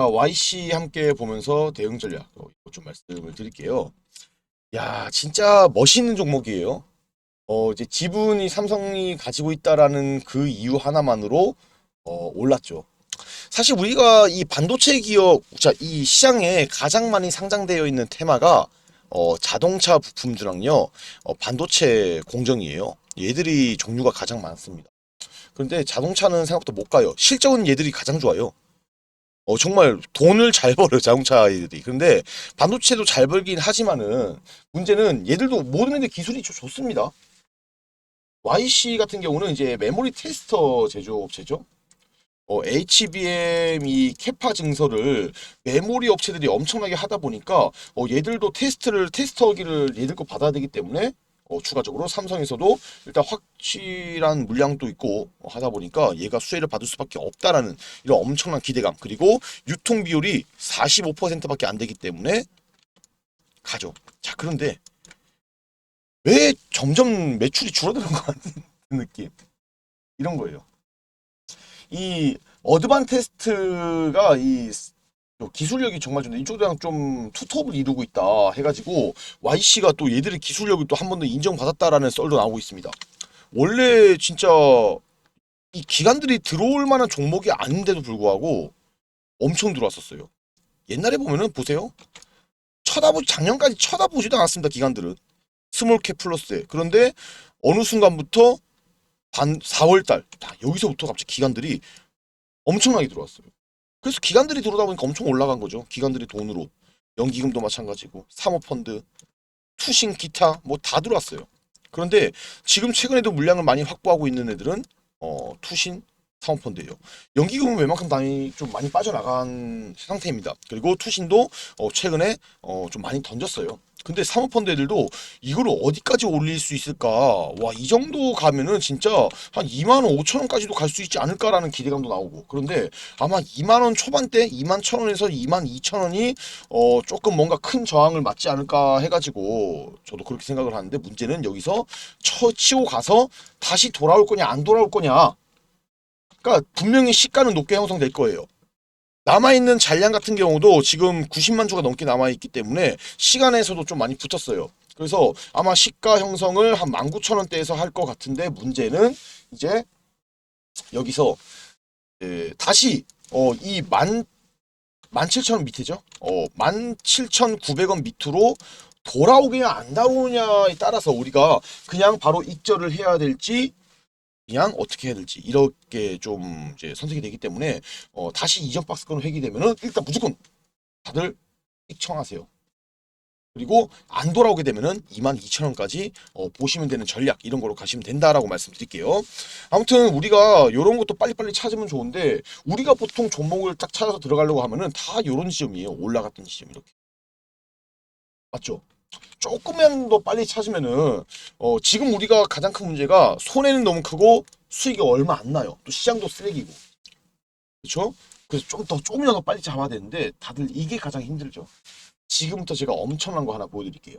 자, YC 함께 보면서 대응 전략 어, 좀 말씀을 드릴게요. 야, 진짜 멋있는 종목이에요. 어, 이제 지분이 삼성이 가지고 있다라는 그 이유 하나만으로 어, 올랐죠. 사실 우리가 이 반도체 기업, 자, 이 시장에 가장 많이 상장되어 있는 테마가 어, 자동차 부품주랑요, 어, 반도체 공정이에요. 얘들이 종류가 가장 많습니다. 그런데 자동차는 생각보다 못 가요. 실적은 얘들이 가장 좋아요. 어, 정말 돈을 잘 벌어요, 자동차 애들이. 근데 반도체도 잘 벌긴 하지만은 문제는 얘들도 모든 애들 기술이 좀 좋습니다. YC 같은 경우는 이제 메모리 테스터 제조업체죠. 어, HBM 이 캐파 증설을 메모리 업체들이 엄청나게 하다 보니까 어, 얘들도 테스트를 테스터기를 얘들 거 받아야 되기 때문에 어, 추가적으로 삼성에서도 일단 확실한 물량도 있고 어, 하다 보니까 얘가 수혜를 받을 수밖에 없다라는 이런 엄청난 기대감 그리고 유통 비율이 45%밖에 안 되기 때문에 가죠. 자 그런데 왜 점점 매출이 줄어드는 것 같은 느낌 이런 거예요. 이 어드반 테스트가 이 기술력이 정말 좀 이쪽이랑 좀 투톱을 이루고 있다 해가지고 YC가 또 얘들의 기술력을 또 한 번 더 인정받았다라는 썰도 나오고 있습니다. 원래 진짜 이 기관들이 들어올 만한 종목이 아닌데도 불구하고 엄청 들어왔었어요. 옛날에 보면은 보세요. 쳐다보 작년까지 쳐다보지도 않았습니다. 기관들은 스몰캡 플러스에 그런데 어느 순간부터 반 4월달 여기서부터 갑자기 기관들이 엄청나게 들어왔어요. 그래서 기관들이 들어오다 보니까 엄청 올라간 거죠. 기관들이 돈으로 연기금도 마찬가지고 사모펀드, 투신 기타 뭐 다 들어왔어요. 그런데 지금 최근에도 물량을 많이 확보하고 있는 애들은 어, 투신 사모펀드예요. 연기금은 웬만큼 많이 좀 많이 빠져나간 상태입니다. 그리고 투신도 어, 최근에 어, 좀 많이 던졌어요. 근데 사모펀드 애들도 이거를 어디까지 올릴 수 있을까? 와, 이 정도 가면은 진짜 한 2만 원, 5천 원까지도 갈 수 있지 않을까라는 기대감도 나오고. 그런데 아마 2만 원 초반대, 2만 천 원에서 2만 2천 원이 어, 조금 뭔가 큰 저항을 맞지 않을까 해가지고 저도 그렇게 생각을 하는데 문제는 여기서 쳐 치고 가서 다시 돌아올 거냐, 안 돌아올 거냐. 그러니까 분명히 시가는 높게 형성될 거예요. 남아있는 잔량 같은 경우도 지금 90만 주가 넘게 남아있기 때문에 시간에서도 좀 많이 붙었어요. 그래서 아마 시가 형성을 한 19,000원대에서 할 것 같은데 문제는 이제 여기서 에, 다시 어, 이 만, 17,000원 밑이죠. 어, 17,900원 밑으로 돌아오느냐 안 돌아오느냐에 따라서 우리가 그냥 바로 익절을 해야 될지 그냥 어떻게 해야 될지 이렇게 좀 이제 선택이 되기 때문에 어, 다시 이전 박스권 회귀되면은 일단 무조건 다들 입청하세요. 그리고 안 돌아오게 되면은 22,000원까지 어, 보시면 되는 전략 이런 거로 가시면 된다라고 말씀드릴게요. 아무튼 우리가 이런 것도 빨리빨리 찾으면 좋은데 우리가 보통 종목을 딱 찾아서 들어가려고 하면은 다 이런 지점이에요. 올라갔던 지점 이렇게. 맞죠? 더 빨리 찾으면은 어, 지금 우리가 가장 큰 문제가 손해는 너무 크고 수익이 얼마 안 나요. 또 시장도 쓰레기고. 그렇죠? 그래서 좀 더 조금이라도 더 빨리 잡아야 되는데 다들 이게 가장 힘들죠. 지금부터 제가 엄청난 거 하나 보여드릴게요.